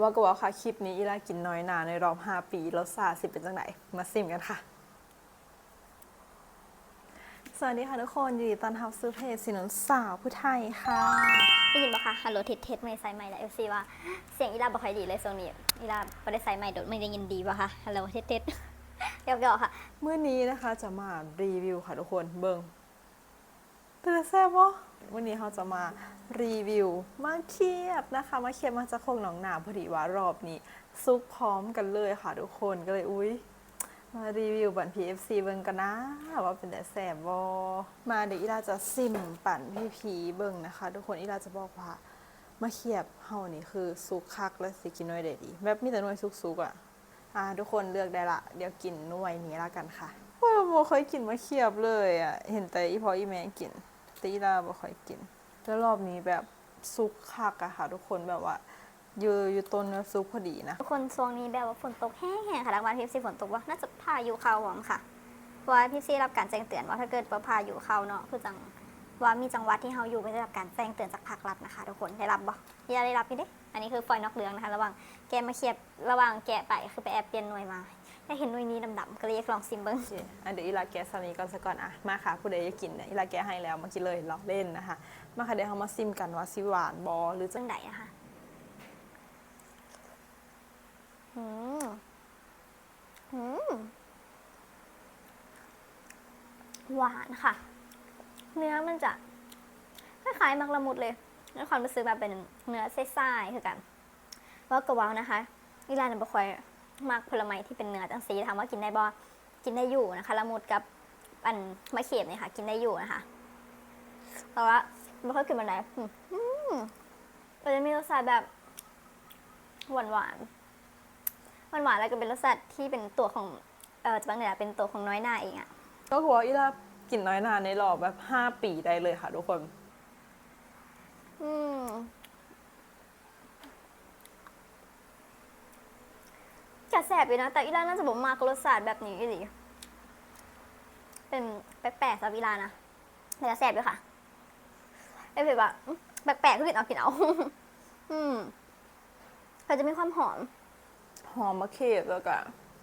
ว่าก็ว่าค่ะคลิปนี้อีลากินน้อยหนาในรอบ 5 ปีรสชาติสิเป็นจังไหนมาซิมกันค่ะ สวัสดีค่ะทุกคนยินดีต้อนรับสู่เพจสินนสาวผู้ไทยค่ะได้ยินบ่คะฮัลโหลเทสเทสไม่ได้ใส่ไมค์แล้วเอฟซีว่าเสียงอีลาบ่ค่อยดีเลยทรงนี้อีลาบ่ได้ใส่ไมค์โดดไม่ได้ยินดีป่ะคะฮัลโหลเทสเทสหยอกๆค่ะ เมื่อนี้นะคะจะมารีวิวค่ะทุกคนเบิง เป็นแซ่บวะวันนี้เราจะมารีวิวมาเคียบนะคะ มาเคียบมาจากคงหนองหนาพอดีว่ารอบนี้ซุปพร้อมกันเลยค่ะทุกคนก็เลยอุ้ยมารีวิวบัน PFC เบิ้งกันนะว่าเป็นแต่แซ่บวมาเดี๋ยวอีลาจะซิมปั่นพี่พีเบิ้งนะคะ ทุกคนอีลาจะบอกว่ามาเคียบเฮานี่คือซุกคักและสิกินหน่วยเด็ดดีแบบมีแต่หน่วยซุกๆอะอ่าทุกคนเลือกได้ละ เดี๋ยวกินหน่วยนี้ละกันค่ะ ว่าโมเคยกินมะเขียบเลยอะ เห็นแต่อีพออีแม่กินแต่อีลาบ่ค่อยกิน แล้วรอบนี้แบบซุกคักอะค่ะ ทุกคนแบบว่า อยู่อยู่ต้นแล้วซุกพอดีนะ ทุกคนช่วงนี้แบบว่าฝนตกแห้งๆค่ะทางวันพีซีฝนตกว่าน่าจะพายุเข้าหวังค่ะเพราะว่าพีซีรับการแจ้งเตือนว่าถ้าเกิดว่าพายุเข้าเนาะคือจังว่ามีจังหวัดที่เฮาอยู่ก็ได้รับการแจ้งเตือนจากภาครัฐนะคะทุกคนได้รับบ่อย่าได้รับนี่ด้อันนี้คือฟอยนอกเรืองนะคะ ระหว่างแกะมาเขียบระหว่างแกะไปคือไปแอบเปลี่ยนหน่วยมา ได้เห็นหน่วยนี้ดำๆก็เลยอยากลองซิมเบิ้งโอเคอันเดี๋ยวอีลาแกะซานี้ก่อนสักก่อนอะมาค่ะผู้ใดอยากกินเนี่ยอีลาแกะให้แล้วมากินเลยเราเล่นนะคะ มาค่ะเดี๋ยวเรามาซิมกันว่าสิหวานบอหรือจะจังไดอะค่ะ อืม อืม หวานค่ะ เนื้อมันจะคล้ายๆมักละมุดเลยในความรู้สึกแบบเป็นเนื้อไส้ๆคือกัน ว่ากระเว้านะคะอีรานบ่ค่อย มักผลไม้ที่เป็นเนื้อจังสีถามว่ากินได้บ่กินได้อยู่นะคะละมุดกับอันมะเขือเนี่ยค่ะ กินได้อยู่นะคะแต่ว่าไม่ค่อยกินมันไหนอืมอืมมันจะมีรสชาติแบบหวานหวานหวานหวานๆแล้วก็เป็นรสชาติที่เป็นตัวของเออจะบางเนี่ยเป็นตัวของน้อยหน้าเองอะก็คือว่าอีลากินน้อยหนาในรอบแบบ5ปีได้เลยค่ะทุกคน อืมะแสบอยู่นะ แต่อีลาน่าจะบอกมากรสชาติแบบนี้อีหลีเป็นแปลกๆสำหรับอีลานะแต่จะแสบด้วยค่ะไอ้แบบว่าแปลกๆก็กินเอากินเอาอืมเขาจะมีความหอม หอมมะเขือแล้วก็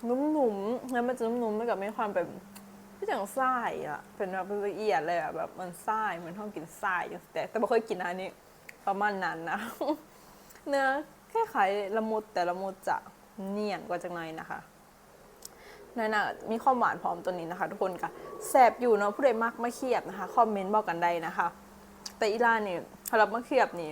นุ่มๆแล้วมันจะนุ่มๆแล้วก็มีความเป็นที่อย่างไส้อะเป็นแบบละเอียดเลยอะแบบมันไส้เหมือนท้องกินไส้แต่แต่ไม่เคยกินอันนี้ประมาณนั้นนะเนื้อแค่ขายๆละมุดแต่ละมุดจะ เนียนกว่าจังไรนะคะนั่นน่ะมีความหวานพร้อมตัวนี้นะคะทุกคนค่ะแสบอยู่เนาะผู้ใดมักมะเขียบนะคะคอมเมนต์บอกกันได้นะคะ แต่อีล่านี่สำหรับมะเขียบนี่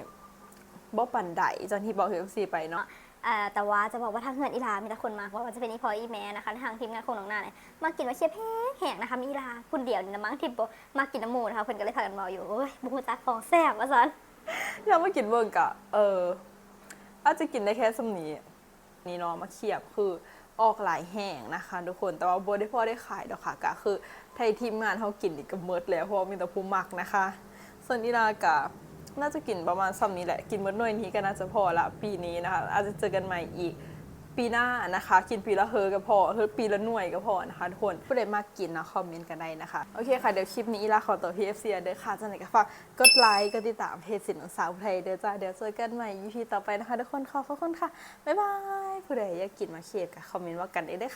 บ่ปันไดจังที่บอกเฮฟซีไปเนาะเอ่อแต่ว่าจะบอกว่าทางเงินอีลา มีแต่คนมากว่าจะเป็นอีพออีแม่นะคะทางทีมงานของน้องนาเนี่ยมากินว่าเชียบแห้งๆนะคะมีอีลาคุณเดียวนี่นะมั้งที่บอกมากินน้ำหมูนะคะเพิ่นก็เลยพากันบอกอยู่โอ้ยบุกจักของแซ่บว่าซันอยากมากินเบิร์กอะเอออาจจะกินได้แค่สำนี้ นี่เนาะมาเขียบคือออกหลายแห่งนะคะ ทุกคนแต่ว่าโบได้พอได้ขายดอกค่ะก็คือไทยทีมงานเขากินอีกกับเมิดแล้วเพราะว่ามีแต่ผู้มักนะคะ ส่วนอีลากะน่าจะกินประมาณซ้ำนี้แหละ กินเมิดหน่อยนี้ก็น่าจะพอละปีนี้นะคะ อาจจะเจอกันใหม่อีก ปีหน้านะคะ กินปีละเฮอก็พอเฮอปีละหน่วยก็พอนะคะทุกคนผู้ใดมากกินนะคอมเมนต์กันได้นะคะ โอเคค่ะ เดี๋ยวคลิปนี้อีลาขอตัว PFC เด้อค่ะจะไหนก็ฝากกดไลค์กดติดตามเพจสินของสาวไทยเด้อจ้าเดี๋ยวเจอกันใหม่ EP ต่อไปนะคะทุกคนขอบพระคุณค่ะบ๊ายบายผู้ใดอยากกินมาเคียกับคอมเมนต์ว่ากันได้เด้อค่ะ